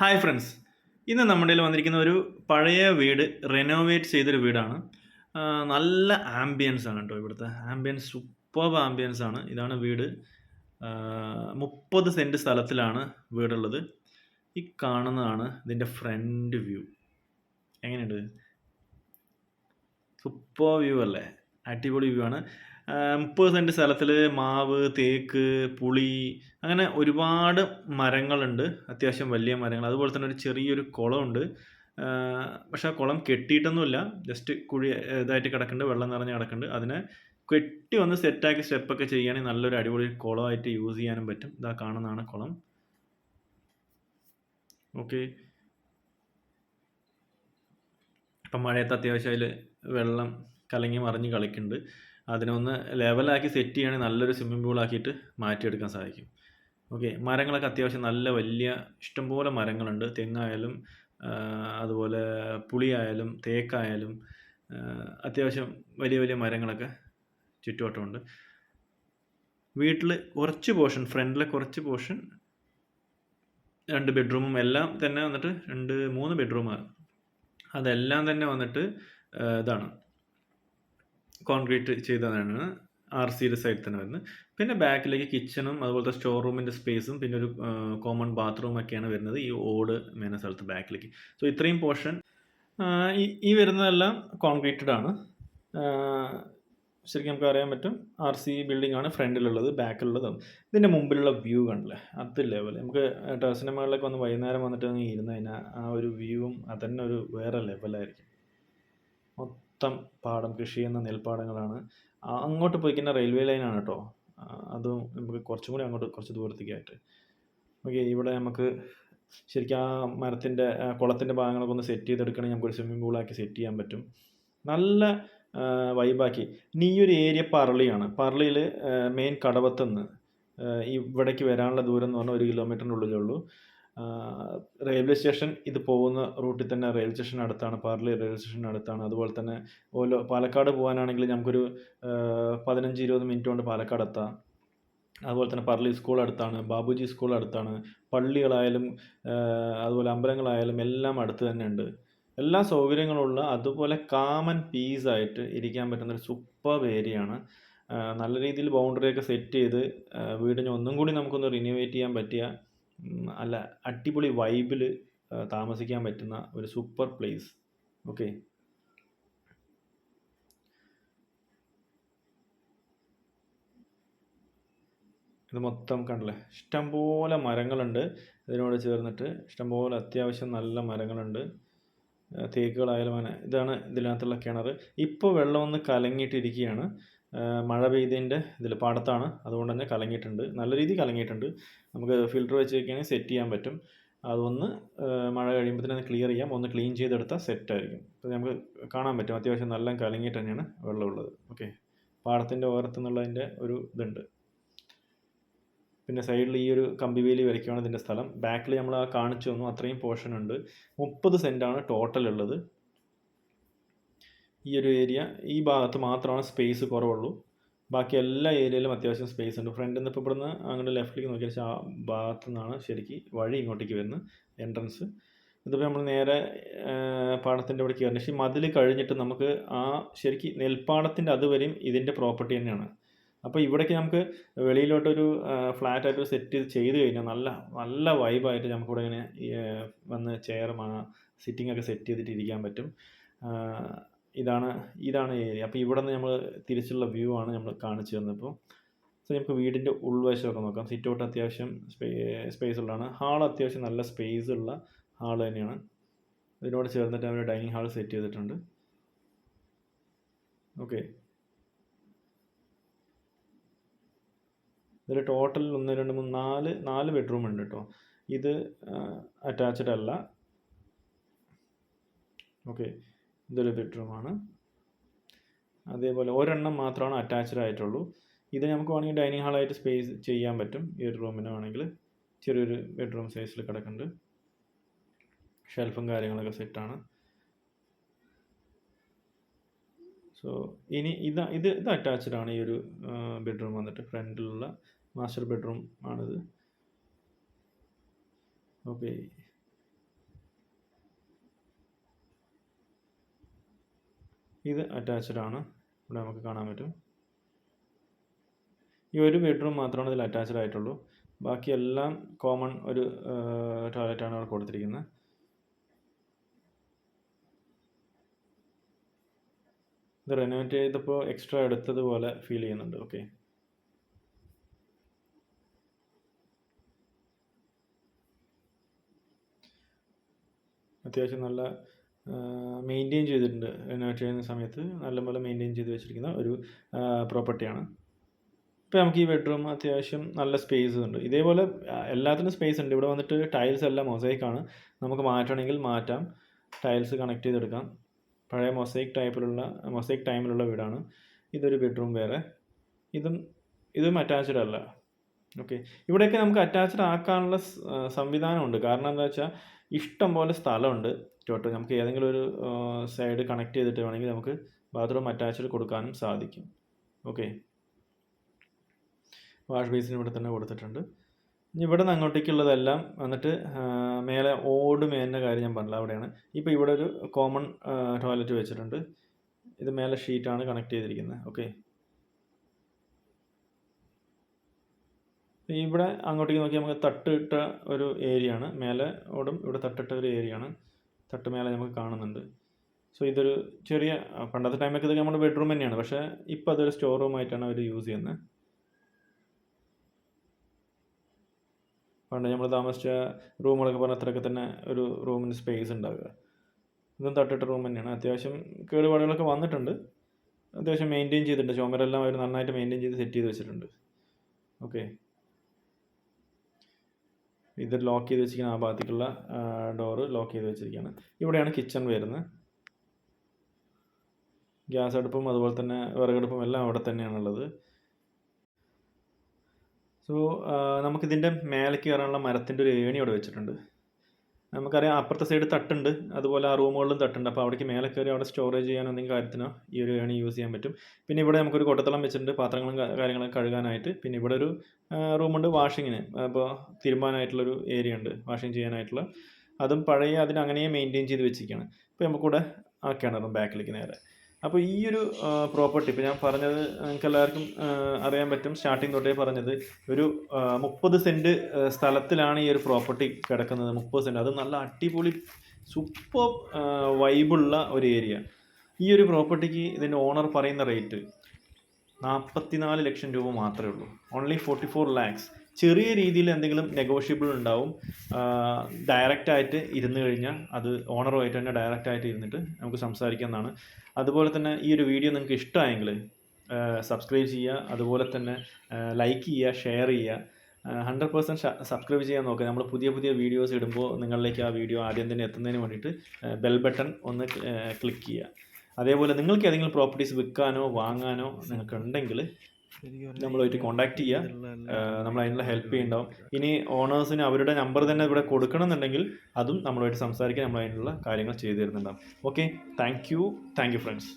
Hi friends. ഇന്ന് നമ്മുടെ വന്നിരിക്കുന്ന ഒരു പഴയ വീട് റെനോവേറ്റ് ചെയ്തൊരു വീടാണ്. നല്ല ആംബിയൻസ് ആണ് കേട്ടോ ഇവിടുത്തെ. ആംബിയൻസ് സൂപ്പർബ് ആംബിയൻസ് ആണ്. ഇതാണ് വീട്. മുപ്പത് സെന്റ് സ്ഥലത്തിലാണ് വീടുള്ളത്. ഈ കാണുന്നതാണ് ഇതിന്റെ ഫ്രണ്ട് വ്യൂ എങ്ങനെയുണ്ട്? സൂപ്പർ വ്യൂ അല്ലേ? അടിപൊളി വ്യൂ ആണ്. മുപ്പത് സെന്റ് സ്ഥലത്തിൽ മാവ് തേക്ക് പുളി അങ്ങനെ ഒരുപാട് മരങ്ങളുണ്ട്. അത്യാവശ്യം വലിയ മരങ്ങൾ. അതുപോലെ തന്നെ ഒരു ചെറിയൊരു കുളമുണ്ട്. പക്ഷെ ആ കുളം കെട്ടിയിട്ടൊന്നുമില്ല. ജസ്റ്റ് കുഴി ഇതായിട്ട് കിടക്കുന്നുണ്ട്. വെള്ളം നിറഞ്ഞ് കിടക്കുന്നുണ്ട്. അതിനെ കെട്ടി വന്ന് സെറ്റാക്കി സ്റ്റെപ്പൊക്കെ ചെയ്യുകയാണെങ്കിൽ നല്ലൊരു അടിപൊളി കുളമായിട്ട് യൂസ് ചെയ്യാനും പറ്റും. ഇതാ കാണുന്നതാണ് കുളം. ഓക്കെ. ഇപ്പം മഴയത്ത് അത്യാവശ്യം അതിൽ വെള്ളം കലങ്ങി മറിഞ്ഞ് കളിക്കുന്നുണ്ട്. അതിനെ ഒന്ന് ലെവലാക്കി സെറ്റ് ചെയ്യുകയാണെങ്കിൽ നല്ലൊരു സ്വിമ്മിംഗ് പൂളാക്കിയിട്ട് മാറ്റിയെടുക്കാൻ സാധിക്കും. ഓക്കെ മരങ്ങളൊക്കെ അത്യാവശ്യം നല്ല വലിയ ഇഷ്ടംപോലെ മരങ്ങളുണ്ട്. തെങ്ങായാലും അതുപോലെ പുളിയായാലും തേക്കായാലും അത്യാവശ്യം വലിയ വലിയ മരങ്ങളൊക്കെ ചുറ്റുവട്ടമുണ്ട്. വീട്ടിൽ കുറച്ച് പോർഷൻ ഫ്രണ്ടിലെ കുറച്ച് പോർഷൻ രണ്ട് ബെഡ്റൂമും എല്ലാം തന്നെ വന്നിട്ട് രണ്ട് മൂന്ന് ബെഡ്റൂമാണ് അതെല്ലാം തന്നെ വന്നിട്ട് ഇതാണ്. കോൺക്രീറ്റ് ചെയ്തതാണ് ആർ സിയുടെ സൈഡിൽ തന്നെ വരുന്നത്. പിന്നെ ബാക്കിലേക്ക് കിച്ചണും അതുപോലത്തെ സ്റ്റോർ റൂമിന്റെ സ്പേസും പിന്നെ ഒരു കോമൺ ബാത്റൂം ഒക്കെയാണ് വരുന്നത് ഈ ഓട് മേന സ്ഥലത്ത് ബാക്കിലേക്ക് സോ ഇത്രയും പോർഷൻ ഈ വരുന്നതെല്ലാം കോൺക്രീറ്റഡ് ആണ്. ശരിക്കും നമുക്ക് അറിയാൻ പറ്റും ആർ സി ബിൽഡിംഗ് ആണ് ഫ്രണ്ടിലുള്ളത് ബാക്കിലുള്ളത് ഇതിന്റെ മുമ്പിലുള്ള വ്യൂ കണ്ടില്ലേ? അത് ലെവൽ നമുക്ക് ടെറസിന്റെ മുകളിലൊക്കെ വന്ന് വൈകുന്നേരം വന്നിട്ട് ഇരുന്ന് കഴിഞ്ഞാൽ ആ ഒരു വ്യൂവും അതന്നെ ഒരു വേറെ ലെവലായിരിക്കും മൊത്തം പാടം കൃഷി ചെയ്യുന്ന നെൽപ്പാടങ്ങളാണ്. അങ്ങോട്ട് പോയിക്കുന്ന റെയിൽവേ ലൈനാണ് കേട്ടോ അതും നമുക്ക് കുറച്ചും കൂടി അങ്ങോട്ട് കുറച്ച് ദൂരത്തേക്കായിട്ട്. ഓക്കെ ഇവിടെ നമുക്ക് ശരിക്കും ആ മരത്തിന്റെ കുളത്തിന്റെ ഭാഗങ്ങളൊക്കെ ഒന്ന് സെറ്റ് ചെയ്തെടുക്കണമെങ്കിൽ നമുക്കൊരു സ്വിമ്മിംഗ് പൂളാക്കി സെറ്റ് ചെയ്യാൻ പറ്റും. നല്ല വൈബാക്കി ഇനി ഈ ഒരു ഏരിയ പറളിയാണ്. പറളിയിൽ മെയിൻ കടവത്തുനിന്ന് ഇവിടേക്ക് വരാനുള്ള ദൂരം എന്ന് പറഞ്ഞാൽ ഒരു കിലോമീറ്ററിന്റെ ഉള്ളിലേ ഉള്ളൂ. റെയിൽവേ സ്റ്റേഷൻ ഇത് പോകുന്ന റൂട്ടിൽ തന്നെ റെയിൽവേ സ്റ്റേഷൻ അടുത്താണ് പാർലി റെയിൽവേ സ്റ്റേഷൻ അടുത്താണ്. അതുപോലെ തന്നെ ഓരോ പാലക്കാട് പോകാനാണെങ്കിൽ നമുക്കൊരു പതിനഞ്ച് ഇരുപത് മിനിറ്റ് കൊണ്ട് പാലക്കാട് എത്താം. അതുപോലെ തന്നെ പർലി സ്കൂൾ അടുത്താണ് ബാബുജി സ്കൂൾ അടുത്താണ് പള്ളികളായാലും അതുപോലെ അമ്പലങ്ങളായാലും എല്ലാം അടുത്ത് തന്നെ ഉണ്ട്. എല്ലാ സൗകര്യങ്ങളുള്ള അതുപോലെ കാമൻ പീസായിട്ട് ഇരിക്കാൻ പറ്റുന്ന ഒരു സൂപ്പർ ഏരിയയാണ് നല്ല രീതിയിൽ ബൗണ്ടറിയൊക്കെ സെറ്റ് ചെയ്ത് വീടിനെ ഒന്നും കൂടി നമുക്കൊന്ന് റിനോവേറ്റ് ചെയ്യാൻ പറ്റിയ ഉം, അല്ല അടിപൊളി വൈബിൽ താമസിക്കാൻ പറ്റുന്ന ഒരു സൂപ്പർ പ്ലേസ് ഓക്കെ ഇത് മൊത്തം കണ്ടില്ലേ? ഇഷ്ടംപോലെ മരങ്ങളുണ്ട്. ഇതിനോട് ചേർന്നിട്ട് ഇഷ്ടംപോലെ അത്യാവശ്യം നല്ല മരങ്ങളുണ്ട്. തേക്കുകളായാലും അങ്ങനെ ഇതാണ് ഇതിനകത്തുള്ള കിണർ ഇപ്പോൾ വെള്ളം ഒന്ന് കലങ്ങിയിട്ടിരിക്കുകയാണ്. മഴ പെയ്തതിന്റെ ഇതിൽ പാടത്താണ്. അതുകൊണ്ട് തന്നെ കലങ്ങിയിട്ടുണ്ട്. നല്ല രീതിയിൽ കലങ്ങിയിട്ടുണ്ട്. നമുക്ക് ഫിൽറ്റർ വെച്ച് വെക്കുകയാണെങ്കിൽ സെറ്റ് ചെയ്യാൻ പറ്റും. അതൊന്ന് മഴ കഴിയുമ്പോൾ തന്നെ ക്ലിയർ ചെയ്യാം. ഒന്ന് ക്ലീൻ ചെയ്തെടുത്താൽ സെറ്റായിരിക്കും അപ്പോൾ നമുക്ക് കാണാൻ പറ്റും. അത്യാവശ്യം നല്ല കലങ്ങിയിട്ട് തന്നെയാണ് വെള്ളമുള്ളത്. ഓക്കെ പാടത്തിന്റെ ഓരത്തു ഒരു ഇതുണ്ട്. പിന്നെ സൈഡിൽ ഈ ഒരു കമ്പിവേലി വരയ്ക്കുകയാണ് ഇതിന്റെ സ്ഥലം. ബാക്കിൽ നമ്മൾ ആ കാണിച്ചു തന്നു. അത്രയും പോർഷൻ ഉണ്ട്. മുപ്പത് സെന്റാണ് ടോട്ടൽ ഉള്ളത്. ഈ ഒരു ഏരിയ ഈ ഭാഗത്ത് മാത്രമാണ് സ്പേസ് കുറവുള്ളൂ. ബാക്കി എല്ലാ ഏരിയയിലും അത്യാവശ്യം സ്പേസ് ഉണ്ട്. ഫ്രണ്ടിൽ നിന്ന് ഇപ്പോൾ ഇവിടുന്ന് അങ്ങോട്ട് ലെഫ്റ്റിലേക്ക് നോക്കിയാൽ ആ ഭാഗത്തു നിന്നാണ് ശരിക്ക് വഴി ഇങ്ങോട്ടേക്ക് വരുന്നത് എൻട്രൻസ് ഇതിപ്പോൾ നമ്മൾ നേരെ പാടത്തിന്റെ അവിടെ കയറുന്നത് പക്ഷേ മതിൽ കഴിഞ്ഞിട്ട് നമുക്ക് ആ ശരിക്ക് നെൽപ്പാടത്തിന്റെ അതുവരെയും ഇതിന്റെ പ്രോപ്പർട്ടി തന്നെയാണ്. അപ്പോൾ ഇവിടേക്ക് നമുക്ക് വെളിയിലോട്ടൊരു ഫ്ലാറ്റായിട്ട് സെറ്റ് ചെയ്ത് കഴിഞ്ഞാൽ നല്ല നല്ല വൈബായിട്ട് നമുക്കിവിടെ ഇങ്ങനെ വന്ന് ചെയർ സിറ്റിംഗ് ഒക്കെ സെറ്റ് ചെയ്തിട്ട് ഇരിക്കാൻ പറ്റും. ഇതാണ് ഇതാണ് ഏരിയ. അപ്പോൾ ഇവിടെ നിന്ന് നമ്മൾ തിരിച്ചുള്ള വ്യൂ ആണ് നമ്മൾ കാണിച്ചു തന്നപ്പോൾ സോ നമുക്ക് വീടിന്റെ ഉൾവശമൊക്കെ നോക്കാം. സിറ്റ് ഔട്ട് അത്യാവശ്യം സ്പേ സ്പേസ് ഉള്ളതാണ്. ഹാൾ അത്യാവശ്യം നല്ല സ്പേസ് ഉള്ള ഹാൾ തന്നെയാണ്. ഇതിനോട് ചേർന്നിട്ട് അവർ ഡൈനിങ് ഹാൾ സെറ്റ് ചെയ്തിട്ടുണ്ട്. ഓക്കെ ഇതിൽ ടോട്ടൽ ഒന്ന് രണ്ട് മൂന്ന് നാല് നാല് ബെഡ്റൂം ഉണ്ട് കേട്ടോ ഇത് അറ്റാച്ച്ഡ് അല്ല. ഓക്കെ ഇതൊരു ബെഡ്റൂമാണ് അതേപോലെ ഒരെണ്ണം മാത്രമാണ് അറ്റാച്ച്ഡ് ആയിട്ടുള്ളൂ. ഇത് നമുക്ക് വേണമെങ്കിൽ ഡൈനിങ് ഹാളായിട്ട് സ്പേസ് ചെയ്യാൻ പറ്റും. ഈ ഒരു റൂമിന് വേണമെങ്കിൽ. ചെറിയൊരു ബെഡ്റൂം സൈസിൽ കിടക്കുന്നുണ്ട്. ഷെൽഫും കാര്യങ്ങളൊക്കെ സെറ്റാണ് സോ ഇനി ഇത് ഇത് ഇത് അറ്റാച്ച്ഡ് ആണ് ഈ ഒരു ബെഡ്റൂം വന്നിട്ട്. ഫ്രണ്ടിലുള്ള മാസ്റ്റർ ബെഡ്റൂം ആണിത്. ഓക്കെ ഇത് അറ്റാച്ച്ഡ് ആണ്. ഇവിടെ നമുക്ക് കാണാൻ പറ്റും. ഈ ഒരു ബെഡ്റൂം മാത്രമാണ് ഇതിൽ അറ്റാച്ച്ഡ് ആയിട്ടുള്ളൂ. ബാക്കിയെല്ലാം കോമൺ ഒരു ടോയ്ലറ്റാണ് അവിടെ കൊടുത്തിരിക്കുന്നത്. ഇത് റെനോവേറ്റ് ചെയ്തപ്പോൾ എക്സ്ട്രാ എടുത്തതുപോലെ ഫീൽ ചെയ്യുന്നുണ്ട്. ഓക്കെ അത്യാവശ്യം നല്ല മെയിന്റെയിൻ ചെയ്തിട്ടുണ്ട്. റിനോവേറ്റ് ചെയ്യുന്ന സമയത്ത് നല്ലപോലെ മെയിന്റെയിൻ ചെയ്ത് വെച്ചിരിക്കുന്ന ഒരു പ്രോപ്പർട്ടിയാണ് ഇപ്പോൾ നമുക്ക് ഈ ബെഡ്റൂം അത്യാവശ്യം നല്ല സ്പേസ് ഉണ്ട്. ഇതേപോലെ എല്ലാത്തിനും സ്പേസ് ഉണ്ട്. ഇവിടെ വന്നിട്ട് ടൈൽസ് എല്ലാം മൊസൈക്കാണ് നമുക്ക് മാറ്റണമെങ്കിൽ മാറ്റാം. ടൈൽസ് കണക്ട് ചെയ്തെടുക്കാം. പഴയ മൊസൈക്ക് ടൈപ്പിലുള്ള മൊസൈക്ക് ടൈമിലുള്ള വീടാണ്. ഇതൊരു ബെഡ്റൂം വേറെ. ഇതും ഇതും അറ്റാച്ച്ഡ് അല്ല. ഓക്കെ ഇവിടെയൊക്കെ നമുക്ക് അറ്റാച്ച്ഡ് ആക്കാനുള്ള സംവിധാനമുണ്ട് കാരണം എന്താ വെച്ചാൽ ഇഷ്ടം പോലെ സ്ഥലമുണ്ട്. ടോട്ടൽ നമുക്ക് ഏതെങ്കിലും ഒരു സൈഡ് കണക്ട് ചെയ്തിട്ട് വേണമെങ്കിൽ നമുക്ക് ബാത്റൂം അറ്റാച്ച്ഡ് കൊടുക്കാനും സാധിക്കും. ഓക്കെ വാഷ് ബേസിന് ഇവിടെ തന്നെ കൊടുത്തിട്ടുണ്ട്. ഇനി ഇവിടെ നിന്ന് അങ്ങോട്ടേക്കുള്ളതെല്ലാം വന്നിട്ട് മേലെ ഓട് മേലിന്റെ കാര്യം ഞാൻ പറഞ്ഞില്ല. അവിടെയാണ്. ഇപ്പോൾ ഇവിടെ ഒരു കോമൺ ടോയ്ലറ്റ് വെച്ചിട്ടുണ്ട്. ഇത് മേലെ ഷീറ്റാണ് കണക്ട് ചെയ്തിരിക്കുന്നത്. ഓക്കെ ഇവിടെ അങ്ങോട്ടേക്ക് നോക്കി നമുക്ക് തട്ടിട്ട ഒരു ഏരിയ ആണ് മേലെ ഓടും ഇവിടെ തട്ടിട്ട ഒരു ഏരിയ ആണ് തട്ട് മേലെ നമുക്ക് കാണുന്നുണ്ട്. സോ ഇതൊരു ചെറിയ പണ്ടത്തെ ടൈമൊക്കെ ഇതൊക്കെ നമ്മുടെ ബെഡ്റൂം തന്നെയാണ്. പക്ഷേ ഇപ്പോൾ അതൊരു സ്റ്റോർ റൂം ആയിട്ടാണ് അവർ യൂസ് ചെയ്യുന്നത് പണ്ട് നമ്മൾ താമസിച്ച റൂമുകളൊക്കെ പറഞ്ഞ അത്രയൊക്കെ തന്നെ ഒരു റൂമിന് സ്പേസ് ഉണ്ടാവുക. ഇതും തട്ടിട്ട റൂം തന്നെയാണ്. അത്യാവശ്യം കേടുപാടുകളൊക്കെ വന്നിട്ടുണ്ട്. അത്യാവശ്യം മെയിന്റെയിൻ ചെയ്തിട്ടുണ്ട്. ചുമരെല്ലാം അവർ നന്നായിട്ട് മെയിന്റെയിൻ ചെയ്ത് സെറ്റ് ചെയ്ത് വെച്ചിട്ടുണ്ട്. ഓക്കെ ഇത് ലോക്ക് ചെയ്ത് വെച്ചിരിക്കുന്ന ആ ഭാഗത്തേക്കുള്ള ഡോറ് ലോക്ക് ചെയ്ത് വെച്ചിരിക്കുകയാണ്. ഇവിടെയാണ് കിച്ചൺ വരുന്നത്. ഗ്യാസ് അടുപ്പും അതുപോലെ തന്നെ വിറകടുപ്പും എല്ലാം അവിടെ തന്നെയാണുള്ളത് സോ നമുക്കിതിന്റെ മേലേക്ക് കയറാനുള്ള മരത്തിന്റെ ഒരു ഏണി അവിടെ വെച്ചിട്ടുണ്ട്. നമുക്കറിയാം അപ്പുറത്തെ സൈഡ് തട്ടുണ്ട്. അതുപോലെ ആ റൂമുകളിലും തട്ടുണ്ട്. അപ്പോൾ അവിടേക്ക് മേലെ കയറി അവിടെ സ്റ്റോറേജ് ചെയ്യാനോ എന്തെങ്കിലും കാര്യത്തിനോ ഈ ഒരു ഏണി യൂസ് ചെയ്യാൻ പറ്റും. പിന്നെ ഇവിടെ നമുക്കൊരു കൊട്ടത്തളം വെച്ചിട്ടുണ്ട്. പാത്രങ്ങളും കാര്യങ്ങളൊക്കെ കഴുകാനായിട്ട്. പിന്നെ ഇവിടെ ഒരു റൂമുണ്ട് വാഷിങ്ങിന് അപ്പോൾ തിരുമ്പാനായിട്ടുള്ളൊരു ഏരിയ ഉണ്ട്. വാഷിങ് ചെയ്യാനായിട്ടുള്ള. അതും പഴയ അതിന് അങ്ങനെ മെയിന്റെയിൻ ചെയ്ത് വെച്ചിരിക്കുകയാണ്. ഇപ്പോൾ നമുക്കിവിടെ ആ കിണറും ബാക്കിലേക്ക് നേരെ. അപ്പോൾ ഈ ഒരു പ്രോപ്പർട്ടി ഇപ്പോൾ ഞാൻ പറഞ്ഞത് നിങ്ങൾക്ക് എല്ലാവർക്കും അറിയാൻ പറ്റും സ്റ്റാർട്ടിങ് തൊട്ടേ പറഞ്ഞത് ഒരു മുപ്പത് സെന്റ് സ്ഥലത്തിലാണ് ഈ ഒരു പ്രോപ്പർട്ടി കിടക്കുന്നത്. മുപ്പത് സെന്റ് അത് നല്ല അടിപൊളി സൂപ്പർ വൈബുള്ള ഒരു ഏരിയ ഈ ഒരു പ്രോപ്പർട്ടിക്ക് ഇതിന്റെ ഓണർ പറയുന്ന റേറ്റ് നാൽപ്പത്തിനാല് ലക്ഷം രൂപ മാത്രമേ ഉള്ളൂ. ഓൺലി ഫോർട്ടി ഫോർ ലാക്സ് ചെറിയ രീതിയിൽ എന്തെങ്കിലും നെഗോഷ്യബിൾ ഉണ്ടാവും ഡയറക്റ്റ് ആയിട്ട് ഇരുന്ന് കഴിഞ്ഞാൽ അത് ഓണറുമായിട്ട് തന്നെ ഡയറക്റ്റ് ആയിട്ട് ഇരുന്നിട്ട് നമുക്ക് സംസാരിക്കാവുന്നതാണ്. അതുപോലെ തന്നെ ഈ ഒരു വീഡിയോ നിങ്ങൾക്ക് ഇഷ്ടമായെങ്കിൽ സബ്സ്ക്രൈബ് ചെയ്യുക അതുപോലെ തന്നെ ലൈക്ക് ചെയ്യുക ഷെയർ ചെയ്യുക ഹൺഡ്രഡ് പെർസെന്റ് സബ്സ്ക്രൈബ് ചെയ്യാൻ നോക്കുക. നമ്മൾ പുതിയ പുതിയ വീഡിയോസ് ഇടുമ്പോൾ നിങ്ങളിലേക്ക് ആ വീഡിയോ ആദ്യം തന്നെ എത്തുന്നതിന് വേണ്ടിയിട്ട് ബെൽ ബട്ടൺ ഒന്ന് ക്ലിക്ക് ചെയ്യുക. അതേപോലെ നിങ്ങൾക്ക് ഏതെങ്കിലും പ്രോപ്പർട്ടീസ് വിൽക്കാനോ വാങ്ങാനോ നിങ്ങൾക്ക് ഉണ്ടെങ്കിൽ നമ്മളുമായിട്ട് കോൺടാക്ട് ചെയ്യുക നമ്മൾ അതിനുള്ള ഹെൽപ്പ് ചെയ്യുന്നുണ്ടാവും. ഇനി ഓണേഴ്സിന് അവരുടെ നമ്പർ തന്നെ ഇവിടെ കൊടുക്കണമെന്നുണ്ടെങ്കിൽ അതും നമ്മളുമായിട്ട് സംസാരിക്കാൻ നമ്മൾ അതിനുള്ള കാര്യങ്ങൾ ചെയ്തു തരുന്നുണ്ടാവും. Okay thank you thank you friends